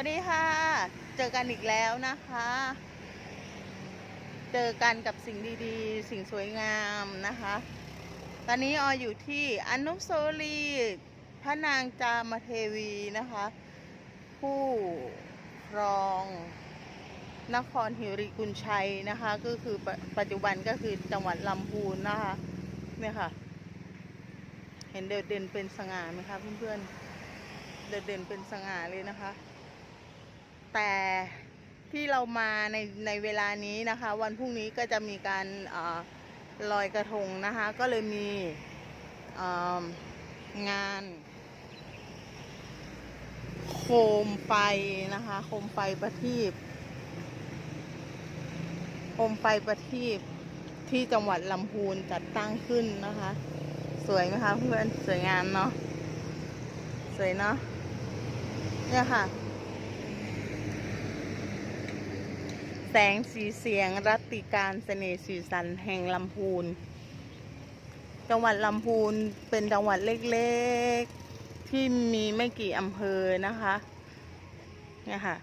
วัสดีค่ะ เจอกันอีกแล้วนะคะ เจอกันกับสิ่งดีๆ สิ่งสวยงามนะคะ ตอนนี้ออยอยู่ที่อนุสาวรีย์พระนางจามเทวีนะคะ ผู้ครองนครหิริกุลชัยนะคะ ก็คือปปัจจุบันก็คือจังหวัดลำพูนนะคะเนี่ยค่ะ เห็นเด่นเป็นสง่าไหมคะเพื่อนๆเด่นเป็นสง่าเลยนะคะ แต่ที่เรามาในในเวลานี้นะคะ วันพรุ่งนี้ก็จะมีการอลอยกระทงนะคะ ก็เลยมีงานโคมไฟนะคะ โคมไฟประทีปโคมไฟประทีปที่จังหวัดลำพูนจัดตั้งขึ้นนะคะ สวยไหมคะเพื่อนสวยงามเนาะสวยเนาะเนี่ยค่ะ แสงสีเสียงรัตติการเสน่ห์สีสันแห่งลำพูน จังหวัดลำพูนเป็นจังหวัดเล็กๆ ที่มีไม่กี่อำเภอนะคะเนี่ยค่ะ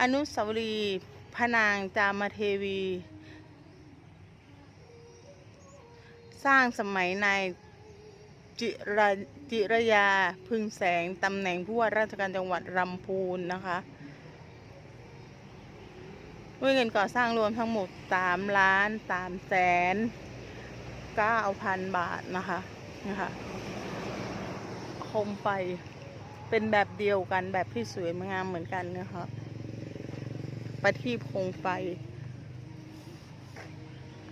อนุสาวรีย์พระนางจามเทวี สร้างสมัยนายจิรจิรยาพึงแสงตำแหน่งผู้ว่าราชการจังหวัดลำพูนนะคะ ด้วยเงินก่อสร้างรวมทั้งหมดสามล้านสามแสนเก้าพันบาทนะคะนะคะโคมไฟเป็นแบบเดียวกันแบบที่สวยงามเหมือนกันนะคะประทีปโคมไฟ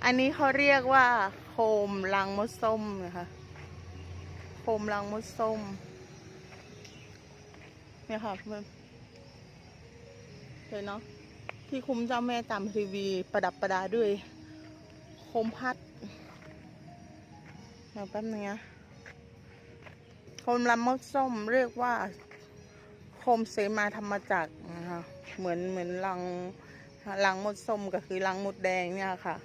อันนี้เขาเรียกว่าโคมลังมดส้มนะคะโคมลังมดส้มเนี่ยค่ะเพื่อนเลยเนาะ ที่คุ้มเจ้าแม่ตามทีวีประดับประดาด้วยโคมพัดเดี๋ยวแป๊บนึงนะโคมลำมดส้มเรียกว่า โคมเสมาธรรมจักรนะคะเหมือนเหมือนลังลังมดส้มก็คือลังมดแดงเนี่ยค่ะ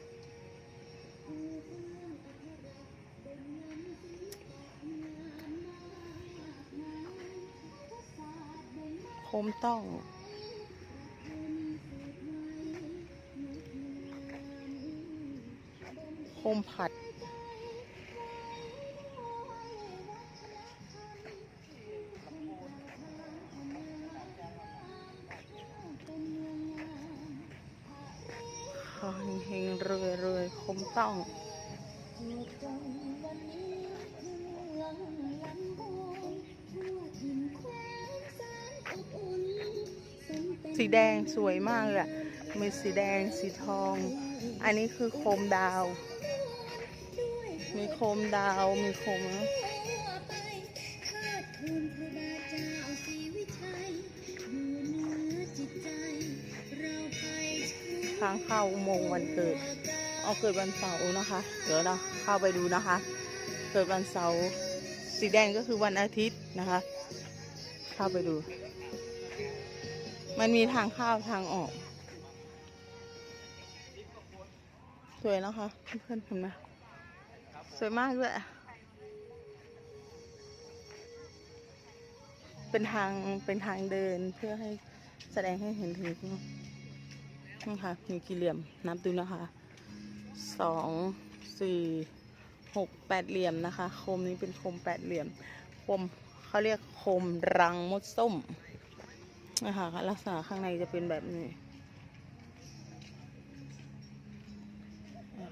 โคมต้อง คมผัดขอเฮงๆรวยรวยๆคมต้องสีแดงสวยมากเลยอะมีสีแดงสีทอง อันนี้คือโคมดาว มีโคมดาว มีโคมทางเข้าอุโมงค์วันเกิด เอาเกิดวันเสาร์นะคะ เดี๋ยวเราเข้าไปดูนะคะ เกิดวันเสาร์สีแดงก็คือวันอาทิตย์นะคะ เข้าไปดู มันมีทางเข้าทางออก สวยนะคะ เพื่อนๆเห็นไหม สวยมากด้วย เป็นทางเป็นทางเดินเพื่อให้แสดงให้เห็นถึงนี่ค่ะมีกี่เหลี่ยมนับดูนะคะสองสี่หกแปดเหลี่ยมนะคะ โคมนี้เป็นโคมแปดเหลี่ยม โคมเขาเรียกโคมรังมดส้มนะคะลักษณะข้างในจะเป็นแบบนี้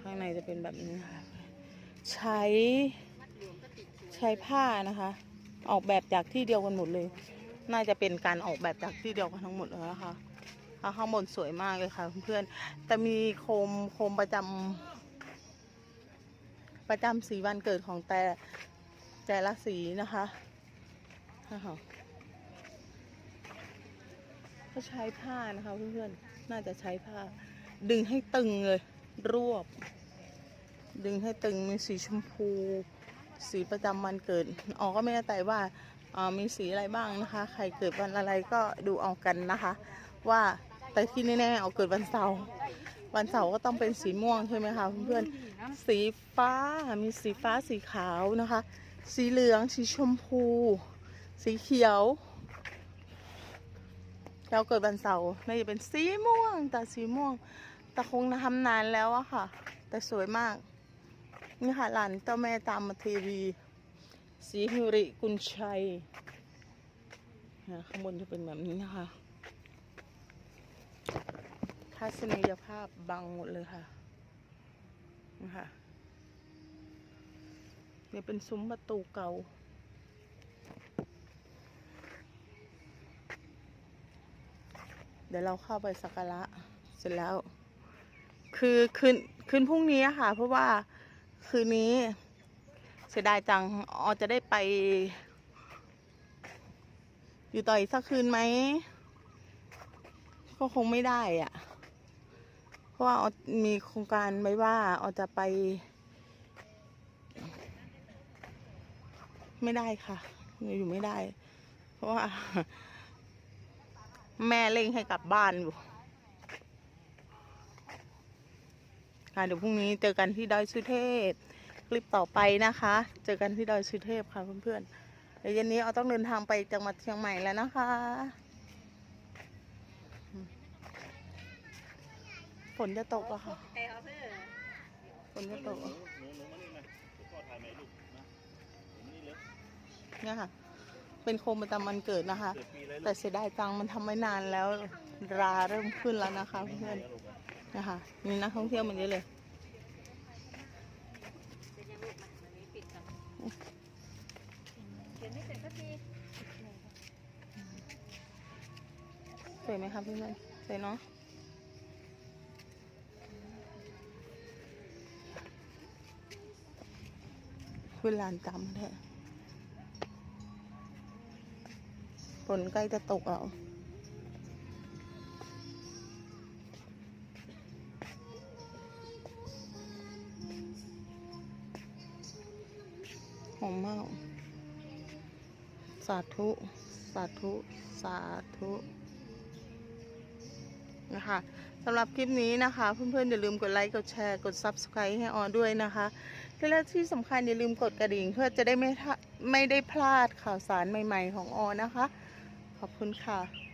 ข้างในจะเป็นแบบนี้ค่ะ ใช้ใช้ผ้านะคะ ออกแบบจากที่เดียวกันหมดเลย น่าจะเป็นการออกแบบจากที่เดียวกันทั้งหมดเลยนะคะข้างบนสวยมากเลยค่ะเพื่อนๆแต่มีโคมโคมประจำประจำสีวันเกิดของแต่แต่ละสีนะคะนะคะก็ใช้ผ้านะคะเพื่อนๆ น่าจะใช้ผ้า ดึงให้ตึงเลย รวบ ดึงให้ตึงมีสีชมพู สีประจำวันเกิดอ๋อก็ไม่แน่ใจว่าอ่ามีสีอะไรบ้างนะคะ ใครเกิดวันอะไรก็ดูเอากันนะคะ ว่าแต่ที่แน่ๆเอาเกิดวันเสาร์วันเสาร์ก็ต้องเป็นสีม่วงใช่ไหมคะเพื่อนๆสีฟ้ามีสีฟ้าสีขาวนะคะ สีเหลืองสีชมพู สีเขียวเราเกิดวันเสาร์น่าจะเป็นสีม่วงแต่สีม่วงแต่คงทำนานแล้วอะค่ะ แต่สวยมาก นี่ค่ะหลานเจ้าแม่ตามมาเทวีสีหิริกุลชัยนะข้างบนจะเป็นแบบนี้นะคะทัศนียภาพบังหมดเลยค่ะนะคะเนี่ยเป็นซุ้มประตูเก่า เดี๋ยวเราเข้าไปสักการะเสร็จแล้ว คือคืนคืนพรุ่งนี้ค่ะ เพราะว่า คืนนี้ เสียดายจังออจะได้ไป อยู่ต่ออีกสักคืนไหม ก็คงไม่ได้อะเพราะว่าออมีโครงการไว้ว่าออจะไป ไม่ได้ค่ะ อยู่ไม่ได้ เพราะว่า แม่เร่งให้กลับบ้านอยู่ ค่ะเดี๋ยวพรุ่งนี้เจอกันที่ดอยสุเทพคลิปต่อไปนะคะ เจอกันที่ดอยสุเทพค่ะเพื่อนๆเดี๋ยวเย็นนี้เอาต้องเดินทางไปจังหวัดเชียงใหม่แล้วนะคะฝนจะตกอะค่ะแต่เอาเพื่อฝนจะตกเนี่ยค่ะ เป็นโคมประจำวันเกิดนะคะ แต่เสียดายตังมันทำไม่นานแล้วราเริ่มขึ้นแล้วนะคะเพื่อน นะคะมีนักท่องเที่ยวมันเยอะเลยสร็จสักทีสวยไหมคะเพื่อนๆสวยเนาะเวลานจำแท้ฝนใกล้จะตกแล้ว หอมมาก สาธุ สาธุ สาธุนะคะสำหรับคลิปนี้นะคะ เพื่อนๆ อย่าลืมกดไลค์กดแชร์กด Subscribe ให้ออด้วยนะคะและที่สำคัญอย่าลืมกดกระดิ่งเพื่อจะได้ไม่ไม่ได้พลาดข่าวสารใหม่ ๆ ของออนะคะ ขอบคุณค่ะ